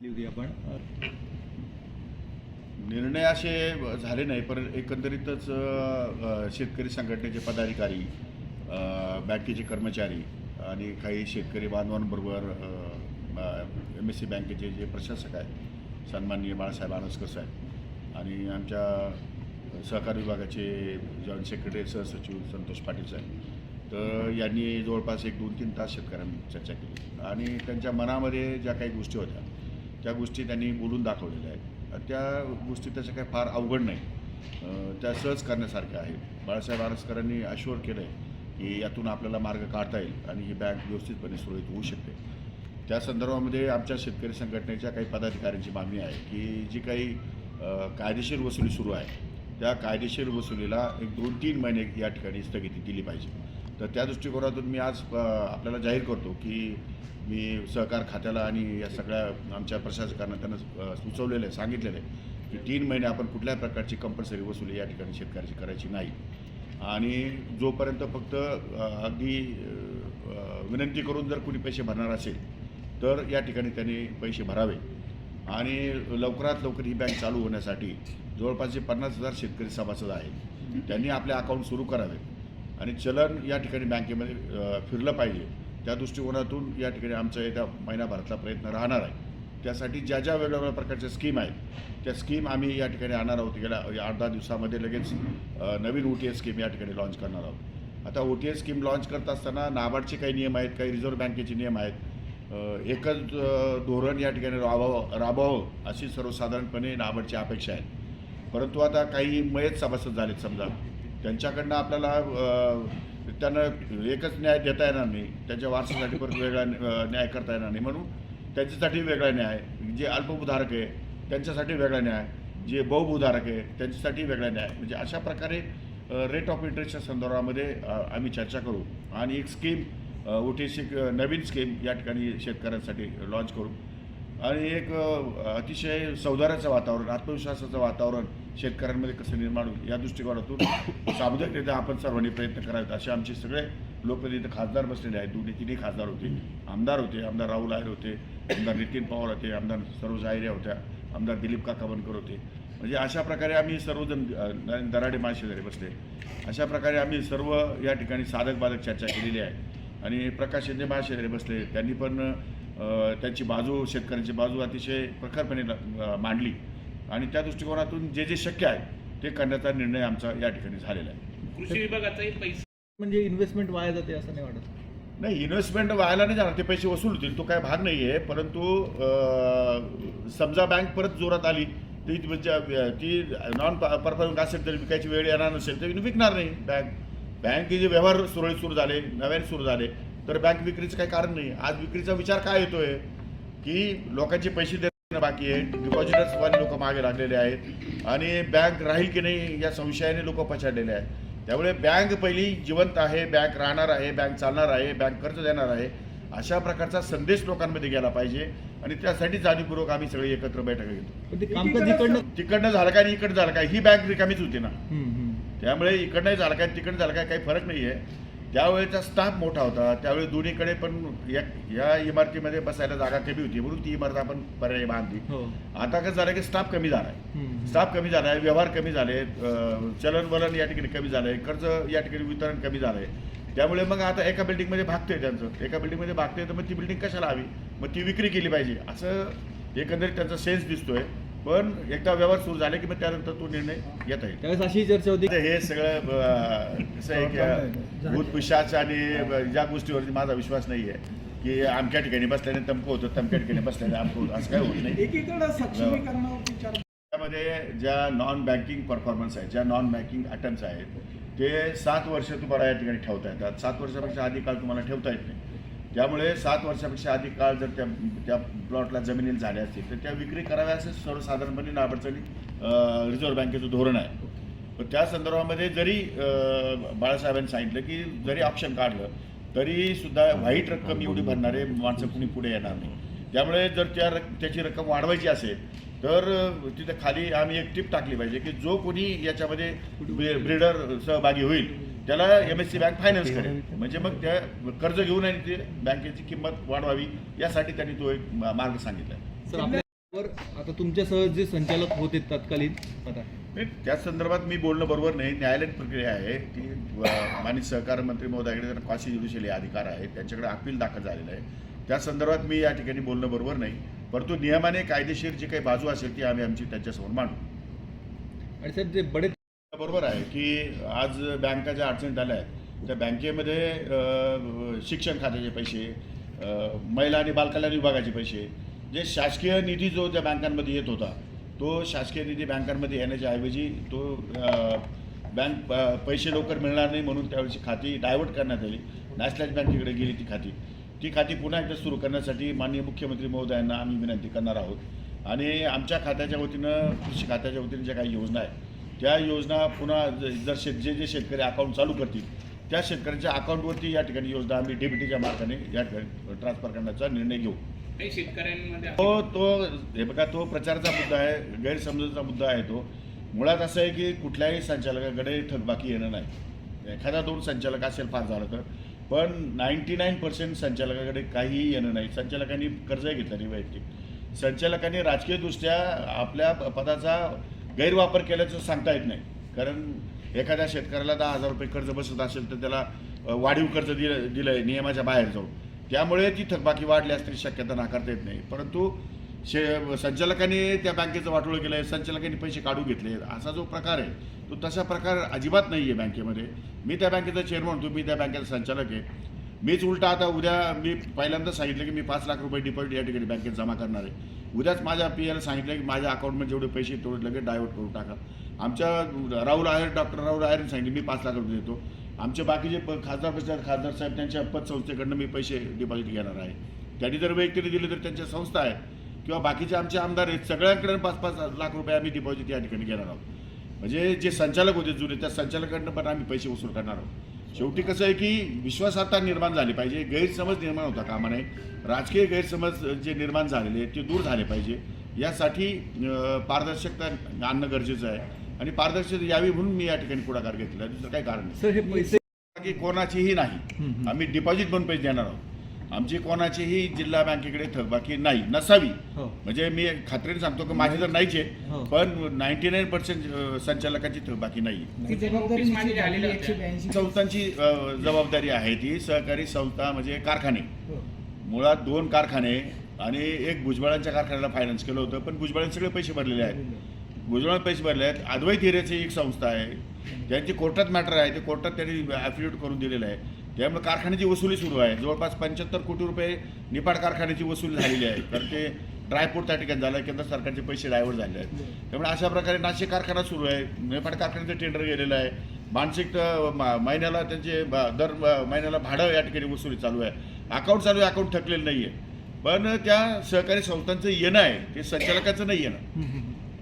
आपण. निर्णय असे झाले नाही पण एकंदरीतच शेतकरी संघटनेचे पदाधिकारी बँकेचे कर्मचारी आणि काही शेतकरी बांधवांबरोबर एम एस सी बँकेचे जे प्रशासक आहेत सन्माननीय बाळासाहेब आनसकर साहेब आणि आमच्या सहकार विभागाचे जॉईंट सेक्रेटरी सहसचिव संतोष पाटील साहेब तर यांनी जवळपास एक दोन तीन तास शेतकऱ्यांनी चर्चा केली. आणि त्यांच्या मनामध्ये ज्या काही गोष्टी होत्या त्या गोष्टी त्यांनी बोलून दाखवलेल्या आहेत. त्या गोष्टी त्याच्या काही फार अवघड नाही. त्या सहज करण्यासारख्या आहेत. बाळासाहेब आरसकरांनी अश्युअर केलं आहे की यातून आपल्याला मार्ग काढता येईल आणि ही बँक व्यवस्थितपणे सुरळीत होऊ शकते. त्या संदर्भामध्ये आमच्या शेतकरी संघटनेच्या काही पदाधिकाऱ्यांची मागणी आहे की जी काही कायदेशीर वसुली सुरू आहे त्या कायदेशीर वसुलीला एक दोन तीन महिने या ठिकाणी स्थगिती दिली पाहिजे. तर त्या दृष्टिकोनातून मी आज आपल्याला जाहीर करतो की मी सहकार खात्याला आणि या सगळ्या आमच्या प्रशासकांना त्यांना सुचवलेलं आहे सांगितलेलं आहे की तीन महिने आपण कुठल्याही प्रकारची कंपल्सरी वसुली या ठिकाणी शेतकऱ्याची करायची नाही. आणि जोपर्यंत फक्त अगदी विनंती करून जर कुणी पैसे भरणार असेल तर या ठिकाणी त्यांनी पैसे भरावे. आणि लवकरात लवकर ही बँक चालू होण्यासाठी जवळपास जे पन्नास हजार शेतकरी सभासद आहेत त्यांनी आपले अकाउंट सुरू करावे. आणि चलन या ठिकाणी बँकेमध्ये फिरलं पाहिजे. त्या दृष्टिकोनातून या ठिकाणी आमचा येत्या महिनाभरातला प्रयत्न राहणार आहे. त्यासाठी ज्या ज्या वेगवेगळ्या प्रकारच्या स्कीम आहेत त्या स्कीम आम्ही या ठिकाणी आणणार आहोत. गेल्या या आठ दहा दिवसामध्ये लगेच नवीन ओ टी एस स्कीम या ठिकाणी लॉन्च करणार आहोत. आता O T S scheme launch करत असताना नाबार्डचे काही नियम आहेत काही रिझर्व्ह बँकेचे नियम आहेत. एकच धोरण या ठिकाणी राबवावं राबवावं अशी सर्वसाधारणपणे नाबार्डची अपेक्षा आहे परंतु आता काही मयत सभासद झालेत समजा. त्यांच्याकडनं आपल्याला त्यांना एकच न्याय देता येणार नाही. त्यांच्या वारसासाठी परत वेगळा न्याय करता येणार नाही. म्हणून त्यांच्यासाठी वेगळा न्याय जे अल्पभूधारक आहे त्यांच्यासाठी वेगळा न्याय. जे बहुभूधारक आहे त्यांच्यासाठी वेगळा न्याय. म्हणजे अशा प्रकारे रेट ऑफ इंटरेस्टच्या संदर्भामध्ये आम्ही चर्चा करू. आणि एक स्कीम ओ टी सी नवीन स्कीम या ठिकाणी शेतकऱ्यांसाठी लॉन्च करू. आणि एक अतिशय सौदाराचं वातावरण आत्मविश्वासाचं वातावरण शेतकऱ्यांमध्ये कसं निर्माण होईल या दृष्टिकोनातून सामुदायिकरित्या आपण सर्वांनी प्रयत्न करावेत. असे आमचे सगळे लोकप्रतिनिधी खासदार बसलेले आहेत. दोन्ही तिन्ही खासदार होते. आमदार होते. आमदार राहुल आहेर होते. आमदार नितीन पवार होते. आमदार सरोज आहिरे होत्या. आमदार दिलीप काका बनकर होते. म्हणजे अशा प्रकारे आम्ही सर्वजण दराडे महाशेजारी बसले. अशा प्रकारे आम्ही सर्व या ठिकाणी साधक बाधक चर्चा केलेली आहे. आणि प्रकाश शिंदे महाशेजारी बसले. त्यांनी पण त्यांची बाजू शेतकऱ्यांची बाजू अतिशय प्रखरपणे मांडली. आणि त्या दृष्टिकोनातून जे जे शक्य आहे ते करण्याचा निर्णय आमचा या ठिकाणी झालेला आहे. कृषी विभागाचाही पैसा म्हणजे इन्व्हेस्टमेंट वाया जाते असं नाही वाटत? नाही इन्व्हेस्टमेंट व्हायला नाही जाणार. ते पैसे वसूल होतील. तो काय भाग नाही आहे परंतु समजा बँक परत जोरात आली ती म्हणजे ती नॉन परफॉर्मिंग असेल तर विकायची वेळ येणार नसेल तर विकणार नाही बँक बँकेचे व्यवहार सुरळीत सुरू झाले नव्याने सुरू झाले तर बँक विक्रीचं काही कारण नाही आज विक्रीचा विचार काय येतोय? की लोकांचे पैसे देणं बाकी आहे. डिपॉझिटर्स वाले लोक मागे लागलेले आहेत. आणि बँक राहील की नाही या संशयाने लोक पछाडलेले आहेत. त्यामुळे बँक पहिली जिवंत आहे. बँक राहणार आहे. बँक चालणार आहे. बँक कर्ज देणार आहे. अशा प्रकारचा संदेश लोकांमध्ये गेला पाहिजे. आणि त्यासाठी जाणीवपूर्वक आम्ही सगळे एकत्र बैठका घेतो. पण इकडनं तिकडनं झालं काय आणि इकडं झालं काय? ही बँक रिकामीच होती ना. त्यामुळे इकडनंही झालं काय तिकडनं झालं काय काही फरक नाही आहे त्यावेळेचा स्टाफ मोठा होता त्यावेळी दोन्हीकडे पण या या इमारतीमध्ये बसायला जागा कमी होती म्हणून ती इमारत आपण पर्यायी बांधली. हो. आता कसं झालं की स्टाफ कमी झाला आहे. स्टाफ कमी झाला आहे व्यवहार कमी झाले चलन वलन या ठिकाणी कमी झालं आहे कर्ज या ठिकाणी वितरण कमी झालं आहे त्यामुळे मग आता एका बिल्डिंगमध्ये भागतंय त्यांचं. एका बिल्डिंगमध्ये भागतंय तर मग ती बिल्डिंग कशाला हवी? मग ती विक्री केली पाहिजे. असं एकंदरीत त्यांचा सेन्स दिसतोय. पण एकदा व्यवहार सुरू झाले की मग त्यानंतर तो निर्णय घेता येईल. त्यावेळेस अशी चर्चा होती. हे सगळं कसं आहे की भूत पिशाच आणि ज्या गोष्टीवरती माझा विश्वास नाही आहे की अमक्या ठिकाणी बसल्याने तमकं होतं तमक्या ठिकाणी बसल्याने आमकं होतं असं काय होत नाही. त्यामध्ये ज्या नॉन बँकिंग परफॉर्मन्स आहेत ज्या नॉन बँकिंग अटेम्प्ट आहेत ते सात वर्ष तुम्हाला या ठिकाणी ठेवता येतात. सात वर्षापेक्षा अधिक काळ तुम्हाला ठेवता येत नाही. त्यामुळे सात वर्षापेक्षा अधिक काळ जर त्या त्या प्लॉटला जमिनीला झाल्या असतील तर त्या विक्री कराव्या असं सर्वसाधारणपणे नाबडचणी रिझर्व्ह बँकेचं धोरण आहे. पण त्या संदर्भामध्ये जरी बाळासाहेबांनी सांगितलं की जरी ऑप्शन काढलं तरी सुद्धा व्हाईट रक्कम एवढी भरणारे माणसं कुणी पुढे येणार नाही. त्यामुळे जर त्या रक त्याची रक्कम वाढवायची असेल तर तिथं तिथे खाली आम्ही एक टिप टाकली पाहिजे की जो कोणी याच्यामध्ये ब्रिडर सहभागी होईल त्याला M S C bank finance करेल. म्हणजे मग त्या कर्ज घेऊन आणि ते बँकेची किंमत वाढवावी यासाठी त्यांनी तो एक मार्ग सांगितला. सर आपल्या वर आता तुमच्यासह जे संचालक होते तत्कालीन त्या संदर्भात मी बोलणं बरोबर नाही. न्यायालयीन प्रक्रिया आहे ती अ, माननीय सहकार मंत्री महोदयाकडे त्यांना क्वासी ज्युडिशियल अधिकार आहे. त्यांच्याकडे अपील दाखल झालेलं आहे. त्या संदर्भात मी या ठिकाणी बोलणं बरोबर नाही. परंतु नियमाने कायदेशीर जी काही बाजू असेल ती आम्ही आमची त्यांच्यासमोर मांडू. आणि सर जे बडे बरोबर आहे की आज बँका ज्या अडचणीत आल्या आहेत त्या बँकेमध्ये शिक्षण खात्याचे पैसे महिला आणि बालकल्याण विभागाचे पैसे जे शासकीय निधी जो त्या बँकांमध्ये येत होता तो शासकीय निधी बँकांमध्ये येण्याच्या ऐवजी तो बँक पैसे लवकर मिळणार नाही म्हणून त्यावेळेची खाती डायव्हर्ट करण्यात आली. नॅशनलाइज बँकेकडे गेली ती खाती. ती खाती पुन्हा एकदा सुरू करण्यासाठी माननीय मुख्यमंत्री महोदयांना आम्ही विनंती करणार आहोत. आणि आमच्या खात्याच्या वतीनं कृषी खात्याच्या वतीनं ज्या काही योजना आहेत त्या योजना पुन्हा जर शेत जे जे शेतकरी अकाउंट चालू करतील त्या शेतकऱ्यांच्या अकाउंटवरती या ठिकाणी योजना आम्ही डीबीटीच्या मार्गाने या ठिकाणी ट्रान्सफर करण्याचा निर्णय घेऊ. शेतकऱ्यांमध्ये तो तो हे बघा तो प्रचाराचा मुद्दा आहे गैरसमजाचा मुद्दा आहे तो. मुळात असं आहे की कुठल्याही संचालकाकडे थकबाकी येणं नाही. एखादा दोन संचालक असेल फार झालं तर. पण नाईन्टी नाईन पर्सेंट संचालकाकडे काहीही येणं नाही. संचालकांनी कर्जही घेतलं नाही वैयक्तिक. संचालकांनी राजकीयदृष्ट्या आपल्या पदाचा गैरवापर केल्याचं सांगता येत नाही. कारण एखाद्या शेतकऱ्याला दहा हजार रुपये कर्ज बसत असेल तर त्याला वाढीव कर्ज दिलं दिलं आहे नियमाच्या बाहेर जाऊन. त्यामुळे ती थकबाकी वाढली तरी शक्यता नाकारता येत नाही. परंतु शे संचालकांनी त्या बँकेचं वाटोळं केलं आहे संचालकांनी पैसे काढून घेतले. असा जो प्रकार आहे तो तसा प्रकार अजिबात नाही आहे बँकेमध्ये. मी त्या बँकेचा चेअरमन होतो मी त्या बँकेचा संचालक आहे. मीच उलटा आता उद्या मी पहिल्यांदा सांगितलं की मी पाच लाख रुपये डिपॉझिट या ठिकाणी बँकेत जमा करणार आहे. उद्याच माझ्या पी एला सांगितलं की माझ्या अकाउंटमध्ये जेवढे पैसे तेवढे लगेच डायव्हर्ट करून टाका. आमच्या राहुल आहेर डॉक्टर राहुल आहेर सांगितले मी पाच लाख रुपये देतो. आमचे बाकीचे प खासदार पैसे खासदार साहेब त्यांच्या पतसंस्थेकडनं मी पैसे डिपॉझिट घेणार आहे. त्यांनी जर वैयक्तिक दिले तर त्यांच्या संस्था आहेत किंवा बाकीचे आमचे आमदार आहेत सगळ्यांकडे पाच पाच लाख रुपये आम्ही डिपॉझिट या ठिकाणी घेणार आहोत. म्हणजे जे संचालक होते जुने त्या संचालकांकडनं पण आम्ही पैसे वसूल करणार आहोत. शेवटी कसं आहे की विश्वासार्हता निर्माण झाली पाहिजे गैरसमज निर्माण होता कामा नये राजकीय गैरसमज जे निर्माण झालेले आहेत ते दूर झाले पाहिजे. यासाठी पारदर्शकता आणणं गरजेचं आहे. आणि पारदर्शकता यावी म्हणून मी या ठिकाणी पुढाकार घेतला. दुसरं काही कारण नाही. हे कोणाचीही नाही. आम्ही डिपॉझिट पण पैसे देणार आहोत. आमची कोणाचीही जिल्हा बँकेकडे थकबाकी नाही नसावी. हो. म्हणजे मी खात्रीने सांगतो की माझी तर नाहीच हो. आहे पण नाईन्टी नाईन पर्सेंट संचालकांची थकबाकी नाही. ती जबाबदारी ऑफिस माझी निश्चित झालेली झालेली एकशे होत्या. ब्याऐंशी संस्थांची अ, जबाबदारी आहे ती सहकारी संस्था म्हणजे कारखाने. हो. मुळात दोन कारखाने आणि एक भुजबळांच्या कारखान्याला फायनान्स केलं होतं पण भुजबळांनी सगळे पैसे भरलेले आहेत. भुजबळांना पैसे भरले आहेत. अद्वैत हिरेची एक संस्था आहे. त्यांची कोर्टात मॅटर आहे ते कोर्टात त्यांनी ॲफिडेविट करून दिलेलं आहे. त्यामुळे कारखान्याची वसुली सुरू आहे. जवळपास पंच्याहत्तर कोटी रुपये निपाड कारखान्याची वसुली झालेली आहे. तर ते ड्रायपोर्ट त्या ठिकाणी झालं आहे केंद्र सरकारचे पैसे डायव्हर्ट झाले आहेत. त्यामुळे अशा प्रकारे नाशिक कारखाना सुरू आहे. निपाड कारखान्याचं टेंडर गेलेलं आहे. मानसिक महिन्याला त्यांचे दर महिन्याला भाडं या ठिकाणी वसुली चालू आहे. अकाउंट चालू आहे अकाउंट थकलेलं नाही आहे पण त्या सहकारी संस्थांचं येणं आहे. ते संचालकाचं नाही येणं.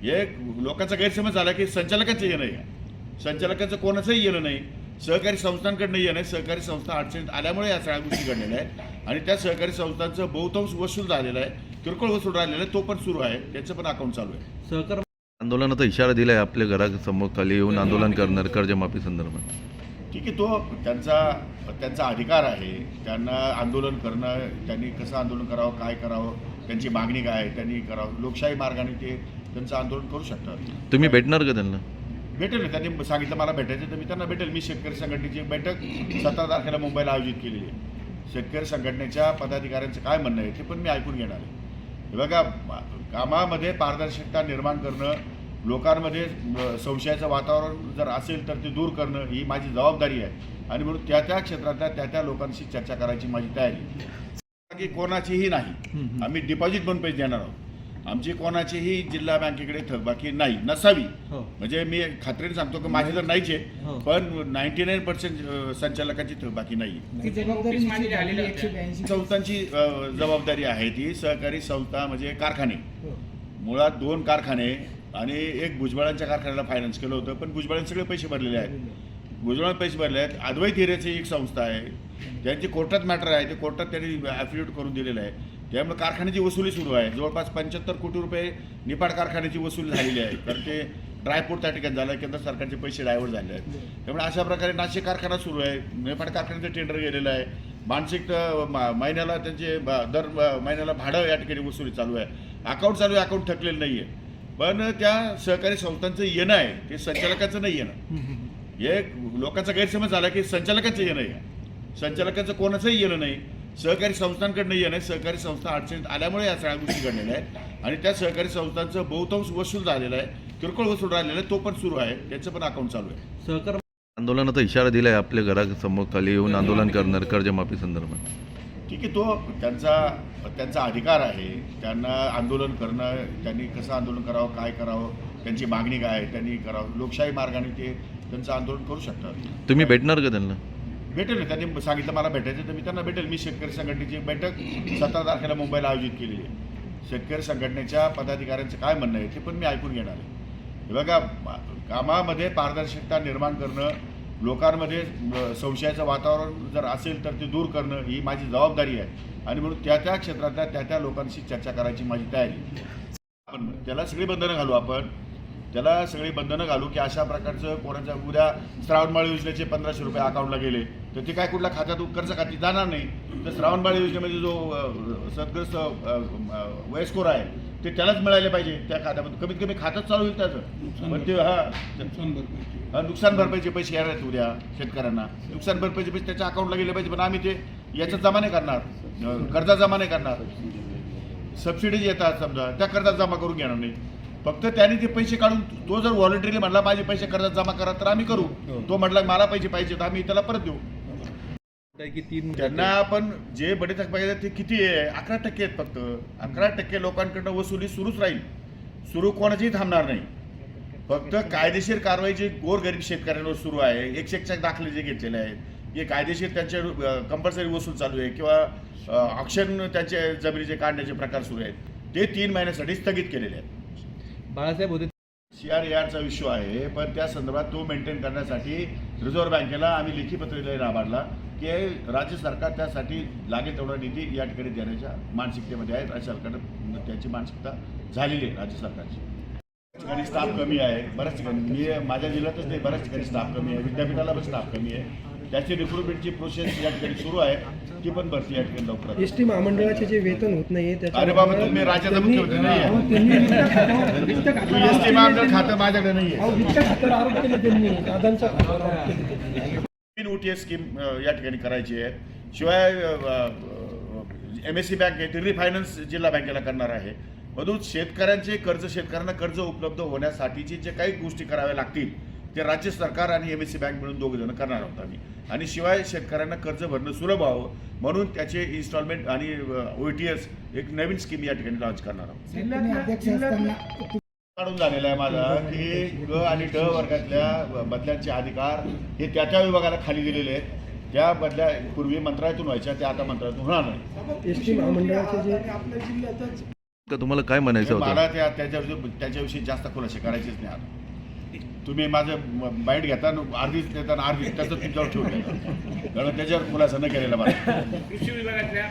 हे लोकांचा गैरसमज झाला की संचालकाचं येणं आहे. संचालकाचं कोणाचंही येणं नाही. सहकारी संस्थांकडनं येणं आहे सहकारी संस्था अडचणीत आल्यामुळे या सगळ्या गोष्टी घडलेल्या आहेत. आणि त्या सहकारी संस्थांचं बहुतांश वसूल झालेलं आहे. किरकोळ वसूल राहिलेलं आहे तो पण सुरू आहे. त्याचं पण अकाउंट चालू आहे. सहकार आंदोलनाचा इशारा दिलाय आपल्या घरासमोर खाली येऊन आंदोलन करणार कर्जमाफी संदर्भात. ठीक आहे तो त्यांचा त्यांचा अधिकार आहे. त्यांना आंदोलन करणं त्यांनी कसं आंदोलन करावं काय करावं त्यांची मागणी काय आहे त्यांनी करावं. लोकशाही मार्गाने ते त्यांचं आंदोलन करू शकतात. तुम्ही भेटणार का त्यांना? भेटेल ना? त्यांनी सांगितलं मला भेटायचं तर मी त्यांना भेटेल. मी शेतकरी संघटनेची बैठक सतरा तारखेला मुंबईला आयोजित केलेली आहे. शेतकरी संघटनेच्या पदाधिकाऱ्यांचं काय म्हणणं आहे ते पण मी ऐकून घेणार आहे. हे बघा कामामध्ये पारदर्शकता निर्माण करणं लोकांमध्ये संशयाचं वातावरण जर असेल तर ते दूर करणं ही माझी जबाबदारी आहे. आणि म्हणून त्या त्या क्षेत्रातल्या त्या त्या लोकांशी चर्चा करायची माझी तयारी आहे. की कोणाचीही नाही. आम्ही डिपॉझिट पण पैसे देणार आहोत. आमची कोणाचीही जिल्हा बँकेकडे थकबाकी नाही नसावी. हो. म्हणजे मी खात्रीने सांगतो की माझी तर नाहीच आहे हो. पण नाईन्टी नाईन पर्सेंट संचालकांची थकबाकी नाही. ती जबाबदारी निश्चित झालेली एकशे. ब्याऐंशी संस्थांची अ, जबाबदारी आहे ती. सहकारी संस्था म्हणजे कारखाने. हो. मुळात दोन कारखाने आणि एक भुजबळांच्या कारखान्याला फायनान्स केलं होतं पण भुजबळांनी सगळे पैसे भरलेले आहेत. भुजबळांनी पैसे भरले आहेत. अद्वैत हिरेची एक संस्था आहे. त्यांची कोर्टात मॅटर आहे. ते कोर्टात त्यांनी ॲफिडेविट करून दिलेलं आहे. त्यामुळे कारखान्याची वसुली सुरू आहे. जवळपास पंच्याहत्तर कोटी रुपये निपाड कारखान्याची वसुली झालेली आहे. तर ते ड्रायपोर्ट त्या ठिकाणी झालं आहे केंद्र सरकारचे पैसे डायव्हर्ट झाले आहेत. त्यामुळे अशा प्रकारे नाशिक कारखाना सुरू आहे. निपाड कारखान्याचं टेंडर गेलेलं आहे. मानसिक महिन्याला त्यांचे दर महिन्याला भाडं या ठिकाणी वसुली चालू आहे. अकाउंट चालू आहे अकाउंट थकलेलं नाही आहे पण त्या सहकारी संस्थांचं येणं आहे ते संचालकाचं नाही येणं. हे लोकांचा गैरसमज झाला की संचालकाचं येणं आहे. संचालकांचं कोणाचंही येणं नाही. सहकारी संस्थांकडनं येणं आहे सहकारी संस्था अडचणीत आल्यामुळे या सगळ्या गोष्टी घडलेल्या आहेत. आणि त्या सहकारी संस्थांचं बहुतांश वसूल झालेलं आहे किरकोळ वसूल राहिलेला आहे तो पण सुरू आहे त्याचं पण अकाउंट चालू आहे. सहकार आंदोलनाचा इशारा दिलाय आपल्या घरासमोर खाली येऊन आंदोलन करणार कर्जमाफी संदर्भात. ठीक आहे तो त्यांचा त्यांचा अधिकार आहे. त्यांना आंदोलन करणं त्यांनी कसं आंदोलन करावं काय करावं त्यांची मागणी काय आहे त्यांनी करावं. लोकशाही मार्गाने ते त्यांचं आंदोलन करू शकतात. तुम्ही भेटणार का त्यांना? भेटेल. ना त्यांनी सांगितलं मला भेटायचं तर मी त्यांना भेटेल. मी शेतकरी संघटनेची बैठक सतरा तारखेला मुंबईला आयोजित केलेली आहे. शेतकरी संघटनेच्या पदाधिकाऱ्यांचं काय म्हणणं आहे ते पण मी ऐकून घेणार आहे. हे बघा कामामध्ये पारदर्शकता निर्माण करणं लोकांमध्ये संशयाचं वातावरण जर असेल तर ते दूर करणं ही माझी जबाबदारी आहे. आणि म्हणून त्या त्या क्षेत्रातल्या त्या त्या लोकांशी चर्चा करायची माझी तयारी आपण त्याला सगळी बंधनं घालू आपण. त्याला सगळी बंधनं घालू की अशा प्रकारचं कोणाच्या उद्या श्रावणबाळ योजनेचे पंधराशे रुपये अकाउंटला गेले तर ते काय कुठल्या खात्यात कर्ज खाती जाणार नाही. तर श्रावणबाळ योजनेमध्ये जो सदग्रस्त वयस्कर आहे ते त्यालाच मिळाले पाहिजे त्या खात्यामध्ये. कमीत कमी खातंच चालू होईल त्याचं. पण ते हा हा, नुकसान भरपाईचे पैसे येणार आहेत उद्या शेतकऱ्यांना. नुकसान भरपाईचे पैसे त्याच्या अकाउंटला गेले पाहिजे पण आम्ही ते याच्यात जमा नाही करणार. अ, कर्जात जमा नाही करणार. सबसिडीज येतात समजा त्या कर्जात जमा करून घेणार नाही. फक्त त्याने ते पैसे काढून तो जर व्हॉलंटरी म्हणला माझे पैसे कर्जात जमा करा तर आम्ही करू. तो म्हटला मला पैसे पाहिजे तर आम्ही त्याला परत देऊ. तीन त्यांना आपण जे बडे पाहिजे ते किती आहे? अकरा टक्के आहेत फक्त. अकरा टक्के लोकांकडनं वसुली सुरूच राहील. सुरू कोणाचीही थांबणार नाही. फक्त कायदेशीर कारवाई जी गोरगरीब शेतकऱ्यांवर सुरू आहे एकशे एकच्या दाखले जे घेतलेले आहेत हे कायदेशीर त्यांचे कंपल्सरी वसूल चालू आहे किंवा ऑक्शन त्यांचे जमिनीचे काढण्याचे प्रकार सुरू आहेत ते तीन महिन्यासाठी स्थगित केलेले आहेत. बाळासाहेब होते. सी आर एआरचा इश्यू आहे पण त्या संदर्भात तो मेंटेन करण्यासाठी रिझर्व्ह बँकेला आम्ही लेखी पत्र राबाडला की राज्य सरकार त्यासाठी लागेल तेवढा निधी या ठिकाणी देण्याच्या मानसिकतेमध्ये आहे राज्य सरकारनं त्याची मानसिकता झालेली आहे राज्य सरकारची. ठिकाणी स्टाफ कमी आहे बऱ्याच ठिकाणी. मी माझ्या जिल्ह्यातच नाही बऱ्याच ठिकाणी स्टाफ कमी आहे. विद्यापीठाला पण स्टाफ कमी आहे. त्याची रिक्रुटमेंटची प्रोसेस या ठिकाणी सुरू आहे. ती पण भरती या ठिकाणी लवकरात एस टी महामंडळाचे जे वेतन होत नाही अरे बाबा तुम्ही राज्याचा मुख्यमंत्री नाही आहे एस टी महामंडळ खातं माझ्याकडे नाही आहे तीन ओटीए स्कीम अ, या ठिकाणी करायची आहे शिवाय एम एस सी बँक आहे ती रिफायनान्स जिल्हा बँकेला करणार आहे. म्हणून शेतकऱ्यांचे कर्ज शेतकऱ्यांना कर्ज उपलब्ध होण्यासाठीची जे काही गोष्टी कराव्या लागतील ते राज्य सरकार आणि एम एस सी बँक मिळून दोघं जण करणार आहोत आम्ही. आणि शिवाय शेतकऱ्यांना कर्ज भरणं सुलभ व्हावं म्हणून त्याचे इन्स्टॉलमेंट आणि ओ टी एस एक नवीन स्कीम या ठिकाणी लॉन्च करणार आहोत. अध्यक्ष असताना काढून झालेला आहे माझा की ग आणि ड वर्गातल्या बदल्यांचे अधिकार हे त्या त्या विभागाला खाली दिलेले आहेत. त्या बदल्या पूर्वी मंत्रालयातून व्हायच्या त्या आता मंत्रालयातून होणार नाही. तुम्हाला काय म्हणायचं होतं? मला त्या त्याच्या त्याच्याविषयी जास्त खुलासे करायचेच नाही आता. तुम्ही माझं बाईट घेता न अर्धीच देता आणि अर्धी त्याचं तुमच्यावर ठेवून कारण त्याच्यावर खुलासा न केलेला मला कृषी विभागातल्या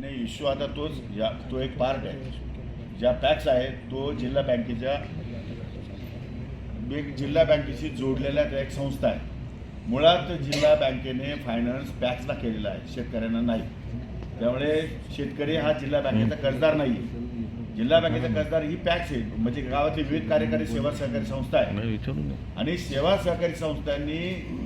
नाही इश्यू आता तोच या तो एक पार्ट आहे. ज्या पॅक्स आहे तो जिल्हा बँकेच्या एक जिल्हा बँकेशी जोडलेल्या त्या एक संस्था आहे. मुळात जिल्हा बँकेने फायनान्स पॅक्सला केलेला आहे शेतकऱ्यांना नाही. त्यामुळे शेतकरी हा जिल्हा बँकेचा कर्जदार नाही आहे जिल्हा बँकेचा कर्जदार ही पॅक्स आहे. म्हणजे गावातली विविध कार्यकारी सेवा सहकारी संस्था आहे. आणि सेवा सहकारी संस्थांनी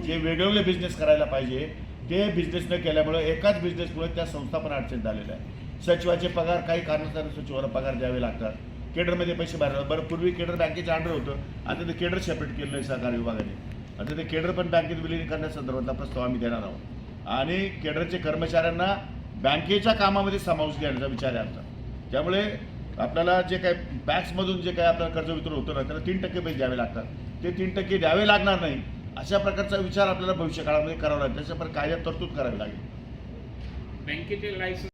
जे वेगवेगळे बिझनेस करायला पाहिजे ते बिझनेस न केल्यामुळे एकाच बिझनेसमुळे त्या संस्था पण अडचणीत आलेल्या आहे सचिवाचे पगार काही कारणास्तव सचिवाला पगार द्यावे लागतात. केडरमध्ये पैसे भरावे बरं पूर्वी केडर बँकेच्या अंडर होतं. आता ते केडर सेपरेट केलं आहे सहकारी विभागाने. आता ते केडर पण बँकेत विलीन करण्यासंदर्भातला प्रस्ताव आम्ही देणार आहोत. आणि केडरचे कर्मचाऱ्यांना बँकेच्या कामामध्ये समावेश देण्याचा विचार आहे आमचा. त्यामुळे आपल्याला जे काही बँक्समधून जे काही आपल्याला कर्ज वितरण होतं ना त्याला तीन टक्के पैसे द्यावे लागतात. ते तीन टक्के द्यावे लागणार नाही अशा प्रकारचा विचार आपल्याला भविष्य काळामध्ये करावा लागेल. त्याच्यावर कायद्यात तरतूद करावी लागेल. बँकेचे लायसन्स